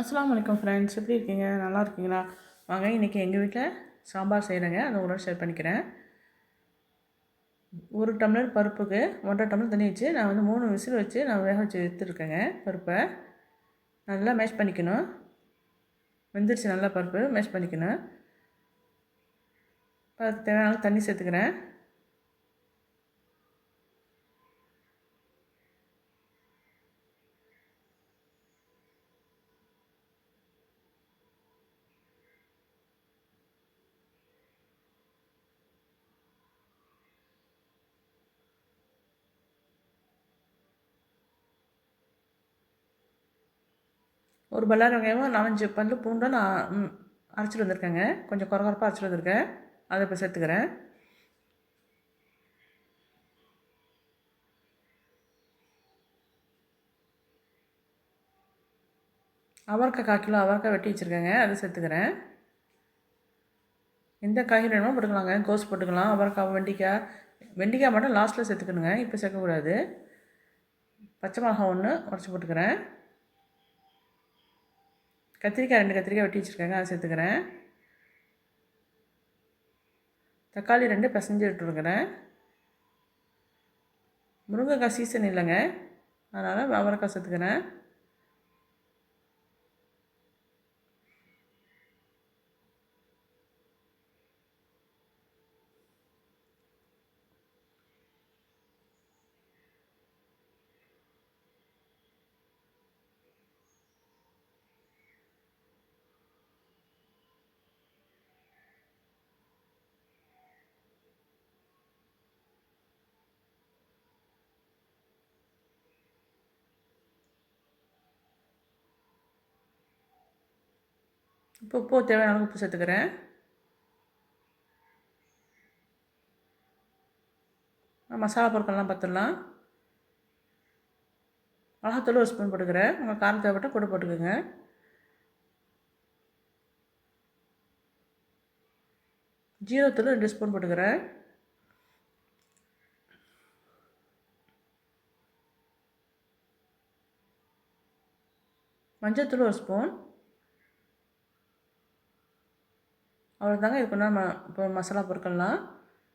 அஸ்லாம் வலைக்கம் ஃப்ரெண்ட்ஸ் எப்படி இருக்கீங்க? நல்லா இருக்கீங்களா? வாங்க இன்றைக்கி எங்கள் வீட்டில் சாம்பார் செய்கிறேங்க அதை உங்களோட ஷேர் பண்ணிக்கிறேன். ஒரு டம்ளர் பருப்புக்கு ஒன்றரை டம்ளர் தண்ணி வச்சு நான் வந்து மூணு விசில் வச்சு நான் வேக வச்சு எடுத்துருக்கேங்க பருப்பை. நல்லா மேஷ் பண்ணிக்கணும். வெந்துருச்சு நல்லா பருப்பு. மேஷ் பண்ணிக்கணும். பருப்பு அதுக்கு தேவையான தண்ணி சேர்த்துக்கிறேன். ஒரு பல்லாரி வெங்காயமும் நாலஞ்சு பல்லு பூண்டும் நான் அரைச்சிட்டு வந்திருக்கேங்க. கொஞ்சம் குறகுறப்பாக அரைச்சிட்டு வந்திருக்கேன். அதை இப்போ சேர்த்துக்கிறேன். அவரைக்காய் கால் கிலோ அவரைக்காய் வெட்டி வச்சுருக்கேங்க. அதை சேர்த்துக்கிறேன். எந்த காய்கறி வேணுமோ போட்டுக்கலாங்க. கோஸ் போட்டுக்கலாம். அவரைக்காய் வெண்டிக்காய். வெண்டிக்காய் மட்டும் லாஸ்ட்டில் சேர்த்துக்கணுங்க. இப்போ சேர்க்கக்கூடாது. பச்சை மிளகா ஒன்று உடச்சி போட்டுக்கிறேன். கத்திரிக்காய் ரெண்டு கத்திரிக்காய் வெட்டி வச்சுருக்காங்க அதை சேர்த்துக்கிறேன். தக்காளி ரெண்டு பசஞ்சு விட்டுருக்கிறேன். முருங்கைக்காய் சீசன் இல்லைங்க. அதனால் அவரைக்காய் சேர்த்துக்கிறேன். இப்போ உப்பு தேவையான அளவுக்கு உப்பு சேர்த்துக்கிறேன். மசாலா பொருட்கள்லாம் பார்த்துடலாம். மிளகாத்தூள் ஒரு ஸ்பூன் போட்டுக்கிறேன். நம்ம காரம் தேவைப்பட்ட கூட போட்டுக்கோங்க. ஜீரகத்தூள் ரெண்டு ஸ்பூன் போட்டுக்கிறேன். மஞ்சத்தூள் ஒரு ஸ்பூன். அவ்வளோதாங்க இதுக்குன்னா ம இப்போ மசாலா பொருட்கள்லாம்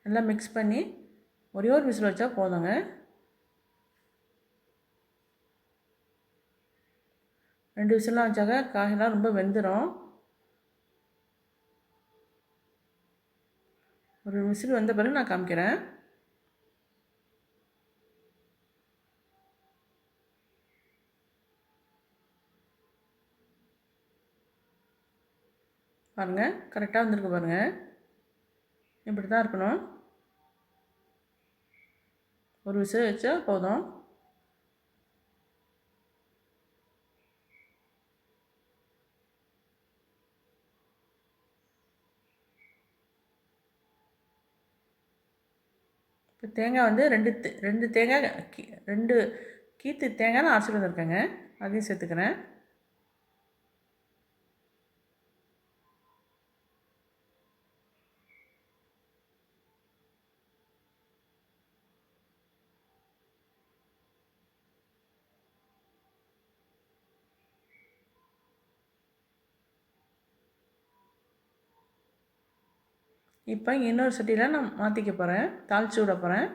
எல்லாம் மிக்ஸ் பண்ணி ஒரே ஒரு விசில் வச்சா போதுங்க. ரெண்டு விசிலாம் வச்சாக்க காயெல்லாம் ரொம்ப வெந்துடும் ஒரு விசில் வந்த பிறகு நான் காமிக்கிறேன். பாருங்கள் கரெக்டாக வந்திருக்கு பாருங்கள் இப்படி தான் இருக்கணும். ஒரு விசில் வச்சா போதும். இப்போ தேங்காய் வந்து ரெண்டு தே- ரெண்டு தேங்காய் கீ ரெண்டு கீத்து தேங்காய் நான் அரைச்சிட்டு வந்திருக்கேங்க. அதையும் சேர்த்துக்கிறேன். இப்போ இன்னொரு சட்டியில் நான் மாற்றிக்க போகிறேன் தாளிச்சு விட போகிறேன்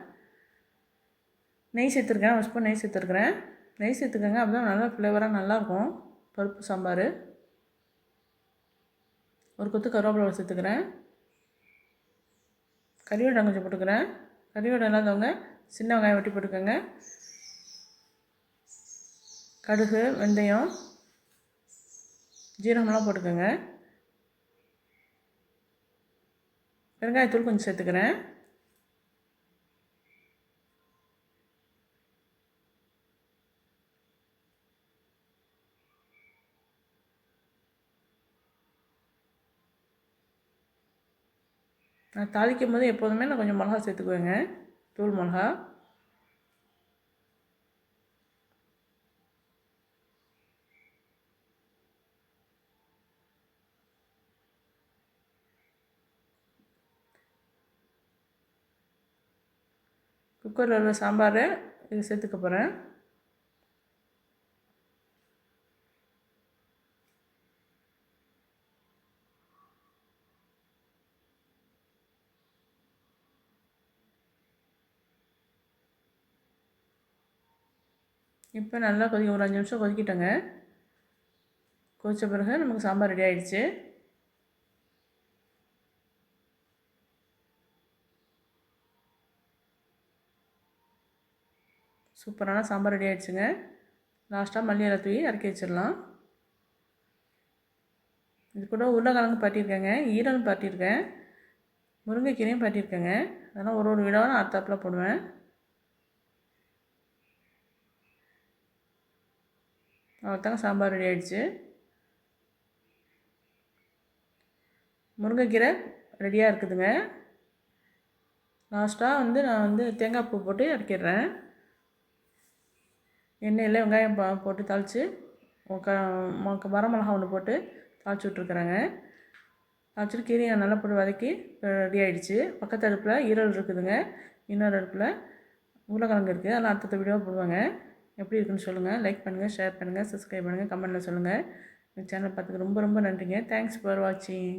நெய் சேர்த்துருக்கேன். ஒரு ஸ்பூன் நெய் சேர்த்துருக்குறேன். நெய் சேர்த்துக்கோங்க. அப்போ தான் நல்லா ஃப்ளேவராக நல்லாயிருக்கும். பருப்பு சாம்பார். ஒரு கொத்து கருவேப்பிலை சேர்த்துக்கிறேன். கறிவேடம் கொஞ்சம் போட்டுக்கிறேன். கறிவேடம் இல்லாதவங்க சின்ன வெங்காயம் வெட்டி போட்டுக்கோங்க. கடுகு வெந்தயம் ஜீரகமெல்லாம் போட்டுக்கோங்க. பெருங்காயத்தூள் கொஞ்சம் சேர்த்துக்கிறேன். நான் தாளிக்கும் போது எப்போதுமே நான் கொஞ்சம் மிளகா சேர்த்துக்குவேங்க. தூள் மிளகா குக்கரில் உள்ள சாம்பார் இதை சேர்த்துக்க போகிறேன் இப்போ நல்லா கொதிக்க ஒரு அஞ்சு நிமிஷம் கொதிக்கிட்டோங்க. கொதித்த பிறகு நமக்கு சாம்பார் ரெடி ஆகிடுச்சு சூப்பரான சாம்பார் ரெடி ஆகிடுச்சுங்க லாஸ்ட்டாக மல்லி இலை தூவி இறக்கி வச்சிடலாம். இது கூட உருளைக்கிழங்கு பாட்டியிருக்கேங்க ஈரல் பாட்டியிருக்கேன் முருங்கைக்கீரையும் பாட்டியிருக்கேங்க அதெல்லாம் ஒரு ஒரு வீடாக நான் அத்தாப்பில் போடுவேன். அவ்வளோத்தாங்க சாம்பார் ரெடி ஆகிடுச்சு முருங்கைக்கீரை ரெடியாக இருக்குதுங்க. லாஸ்ட்டாக வந்து நான் வந்து தேங்காய் பூ போட்டு இறக்கிடுறேன். எண்ணெயில் வெங்காயம் போட்டு தாளித்து க வரமிளகா ஒன்று போட்டு தாளித்து விட்ருக்குறேங்க தாளிச்சிட்டு கீரையை நல்லா போட்டு வதக்கி ரெடி ஆகிடுச்சு பக்கத்து அடுப்பில் ஈரல் இருக்குதுங்க. இன்னொரு அடுப்பில் உருளைக்கிழங்கு இருக்குது அதெல்லாம் அடுத்த வீடியோ போடுவாங்க. எப்படி இருக்குன்னு சொல்லுங்கள் லைக் பண்ணுங்கள் ஷேர் பண்ணுங்கள் சப்ஸ்கிரைப் பண்ணுங்கள் கமெண்ட்டில் சொல்லுங்கள் இந்த சேனல் பார்த்துக்கு ரொம்ப ரொம்ப நன்றிங்க. தேங்க்ஸ் ஃபார் வாட்சிங்